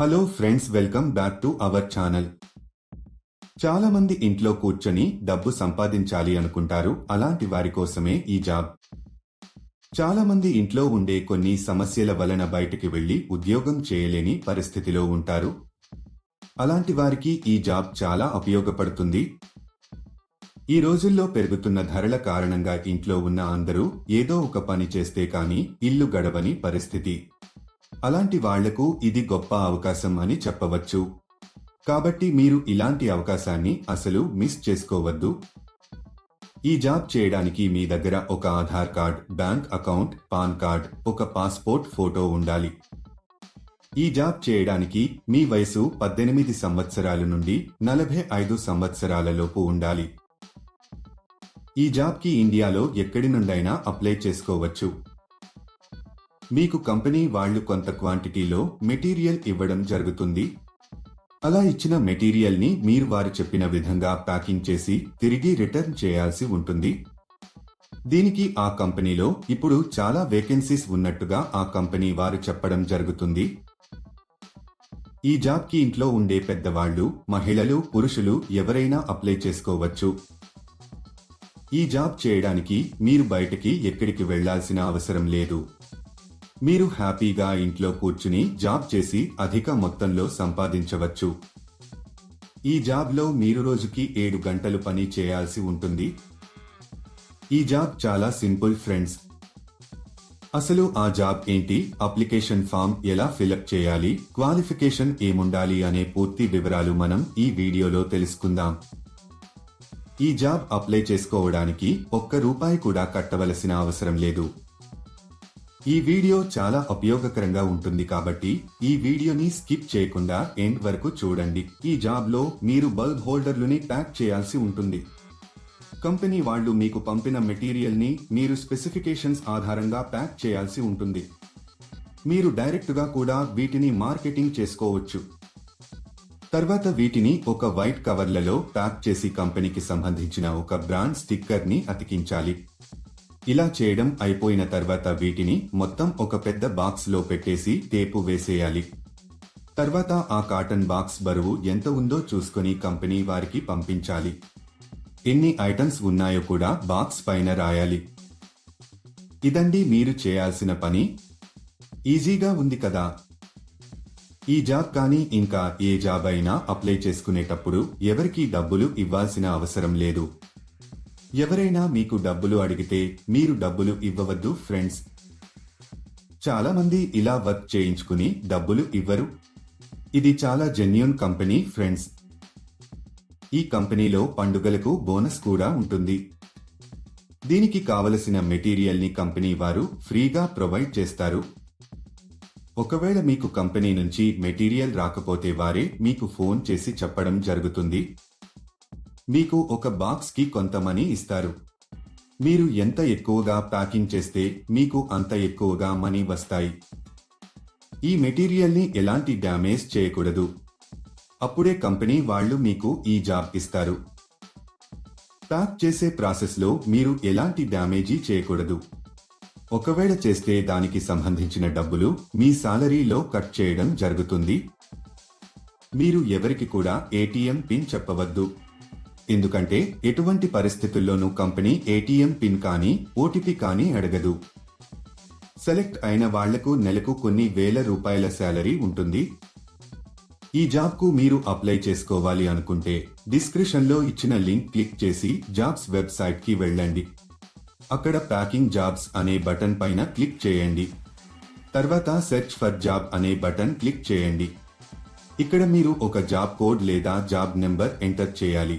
Hello friends welcome back to our channel చాలా మంది ఇంట్లో కూర్చొని డబ్బు సంపాదించాలి అనుకుంటారు. అలాంటి వారి కోసమే ఈ జాబ్. చాలా మంది ఇంట్లో ఉండే కొన్ని సమస్యల వలన బయటికి వెళ్ళి ఉద్యోగం చేయలేని పరిస్థితిలో ఉంటారు. అలాంటి వారికి ఈ జాబ్ చాలా ఉపయోగపడుతుంది. ఈ రోజుల్లో పెరుగుతున్న ధరల కారణంగా ఇంట్లో ఉన్న అందరూ ఏదో ఒక పని చేస్తే కానీ ఇల్లు గడవని పరిస్థితి. అలాంటి వాళ్ళకు ఇది గొప్ప అవకాశం అని చెప్పవచ్చు. కాబట్టి మీరు ఇలాంటి అవకాశాన్ని అసలు మిస్ చేసుకోవద్దు. ఈ జాబ్ చేయడానికి మీ దగ్గర ఒక Aadhaar card bank account PAN card ఒక పాస్పోర్ట్ ఫోటో ఉండాలి. ఈ జాబ్ చేయడానికి మీ వయసు పద్దెనిమిది సంవత్సరాల నుండి నలభై ఐదు సంవత్సరాలలోపు ఉండాలి. ఈ జాబ్కి ఇండియాలో ఎక్కడి నుండైనా అప్లై చేసుకోవచ్చు. మీకు కంపెనీ వాళ్ళు కొంత క్వాంటిటీలో మెటీరియల్ ఇవ్వడం జరుగుతుంది. అలా ఇచ్చిన మెటీరియల్ని మీరు వారు చెప్పిన విధంగా ప్యాకింగ్ చేసి తిరిగి రిటర్న్ చేయాల్సి ఉంటుంది. దీనికి ఆ కంపెనీలో ఇప్పుడు చాలా వేకెన్సీస్ ఉన్నట్టుగా ఆ కంపెనీ వారు చెప్పడం జరుగుతుంది. ఈ జాబ్కి ఇంట్లో ఉండే పెద్దవాళ్ళు మహిళలు పురుషులు ఎవరైనా అప్లై చేసుకోవచ్చు. ఈ జాబ్ చేయడానికి మీరు బయటికి ఎక్కడికి వెళ్ళాల్సిన అవసరం లేదు. మీరు హ్యాపీగా ఇంట్లో కూర్చుని జాబ్ చేసి అధిక మొత్తంలో సంపాదించవచ్చు. ఈ జాబ్లో మీరు రోజుకి ఏడు గంటలు పని చేయాల్సి ఉంటుంది. ఈ జాబ్ చాలా సింపుల్ ఫ్రెండ్స్. అసలు ఆ జాబ్ ఏంటి? అప్లికేషన్ ఫామ్ ఎలా ఫిలప్ చేయాలి? క్వాలిఫికేషన్ ఏముండాలి అనే పూర్తి వివరాలు మనం ఈ వీడియోలో తెలుసుకుందాం. ఈ జాబ్ అప్లై చేసుకోవడానికి ఒక్క రూపాయి కూడా కట్టవలసిన అవసరం లేదు. ఈ వీడియో చాలా ఉపయోగకరంగా ఉంటుంది కాబట్టి ఈ వీడియోని స్కిప్ చేయకుండా ఎండ్ వరకు చూడండి. ఈ జాబ్లో మీరు బల్బ్ హోల్డర్లుని ప్యాక్ చేయాల్సి ఉంటుంది. కంపెనీ వాళ్ళు మీకు పంపిన మెటీరియల్ని మీరు స్పెసిఫికేషన్స్ ఆధారంగా ప్యాక్ చేయాల్సి ఉంటుంది. మీరు డైరెక్ట్గా కూడా వీటిని మార్కెటింగ్ చేసుకోవచ్చు. తర్వాత వీటిని ఒక వైట్ కవర్లలో ప్యాక్ చేసి కంపెనీకి సంబంధించిన ఒక బ్రాండ్ స్టిక్కర్ని అతికించాలి. ఇలా చేయడం అయిపోయిన తర్వాత వీటిని మొత్తం ఒక పెద్ద బాక్స్లో పెట్టేసి టేపు వేసేయాలి. తర్వాత ఆ కాటన్ బాక్స్ బరువు ఎంత ఉందో చూసుకొని కంపెనీ వారికి పంపించాలి. ఎన్ని ఐటమ్స్ ఉన్నాయో కూడా బాక్స్ పైన రాయాలి. ఇదండి మీరు చేయాల్సిన పని. ఈజీగా ఉంది కదా. ఈ జాబ్ కానీ ఇంకా ఏ జాబ్ అయినా అప్లై చేసుకునేటప్పుడు ఎవరికీ డబ్బులు ఇవ్వాల్సిన అవసరం లేదు. ఎవరైనా మీకు డబ్బులు అడిగితే మీరు డబ్బులు ఇవ్వవద్దు ఫ్రెండ్స్. చాలా మంది ఇలా వర్క్ చేయించుకుని డబ్బులు ఇవ్వరు. ఇది చాలా జెన్యున్ కంపెనీ ఫ్రెండ్స్. ఈ కంపెనీలో పండుగలకు బోనస్ కూడా ఉంటుంది. దీనికి కావలసిన మెటీరియల్ని కంపెనీ వారు ఫ్రీగా ప్రొవైడ్ చేస్తారు. ఒకవేళ మీకు కంపెనీ నుంచి మెటీరియల్ రాకపోతే వారే మీకు ఫోన్ చేసి చెప్పడం జరుగుతుంది. మీకు ఒక బాక్స్కి కొంత మనీ ఇస్తారు. మీరు ఎంత ఎక్కువగా ప్యాకింగ్ చేస్తే మీకు అంత ఎక్కువగా మనీ వస్తాయి. ఈ మెటీరియల్ని ఎలాంటి డ్యామేజ్ చేయకూడదు. అప్పుడే కంపెనీ వాళ్ళు మీకు ఈ జాబ్ ఇస్తారు. ప్యాక్ చేసే ప్రాసెస్లో మీరు ఎలాంటి డ్యామేజీ చేయకూడదు. ఒకవేళ చేస్తే దానికి సంబంధించిన డబ్బులు మీ సాలరీలో కట్ చేయడం జరుగుతుంది. మీరు ఎవరికి కూడా ఏటీఎం పిన్ చెప్పవద్దు. ఎందుకంటే ఎటువంటి పరిస్థితుల్లోనూ కంపెనీ ఏటీఎం పిన్ కానీ ఓటీపీ కానీ అడగదు. సెలెక్ట్ అయిన వాళ్ళకు నెలకు కొన్ని వేల రూపాయల శాలరీ ఉంటుంది. ఈ జాబ్కు మీరు అప్లై చేసుకోవాలి అనుకుంటే డిస్క్రిప్షన్లో ఇచ్చిన లింక్ క్లిక్ చేసి జాబ్స్ వెబ్సైట్కి వెళ్ళండి. అక్కడ ప్యాకింగ్ జాబ్స్ అనే బటన్ పైన క్లిక్ చేయండి. తర్వాత సెర్చ్ ఫర్ జాబ్ అనే బటన్ క్లిక్ చేయండి. ఇక్కడ మీరు ఒక జాబ్ కోడ్ లేదా జాబ్ నెంబర్ ఎంటర్ చేయాలి.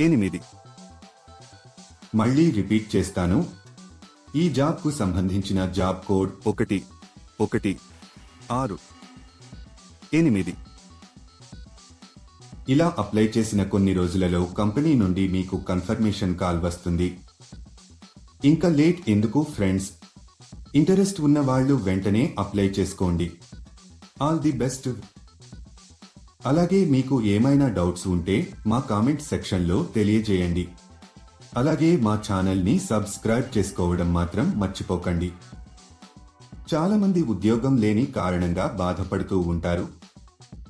ఎనిమిది. మళ్ళీ రిపీట్ చేస్తాను. ఈ జాబ్కు సంబంధించిన జాబ్ కోడ్ ఒకటి ఒకటి ఆరు ఎనిమిది. ఇలా అప్లై చేసిన కొన్ని రోజులలో కంపెనీ నుండి మీకు కన్ఫర్మేషన్ కాల్ వస్తుంది. ఇంకా లేట్ ఎందుకు ఫ్రెండ్స్? ఇంటరెస్ట్ ఉన్న వాళ్ళు వెంటనే అప్లై చేసుకోండి. All the best. అలాగే మీకు ఏమైనా డౌట్స్ ఉంటే మా కామెంట్ సెక్షన్లో తెలియజేయండి. అలాగే మా ఛానల్ని సబ్స్క్రైబ్ చేసుకోవడం మాత్రం మర్చిపోకండి. చాలామంది ఉద్యోగం లేని కారణంగా బాధపడుతూ ఉంటారు.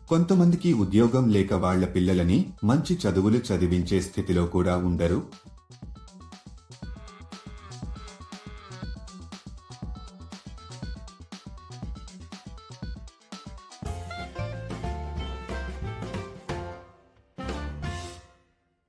కొంతమందికి ఉద్యోగం లేక వాళ్ళ పిల్లలని మంచి చదువులు చదివించే స్థితిలో కూడా ఉండరు.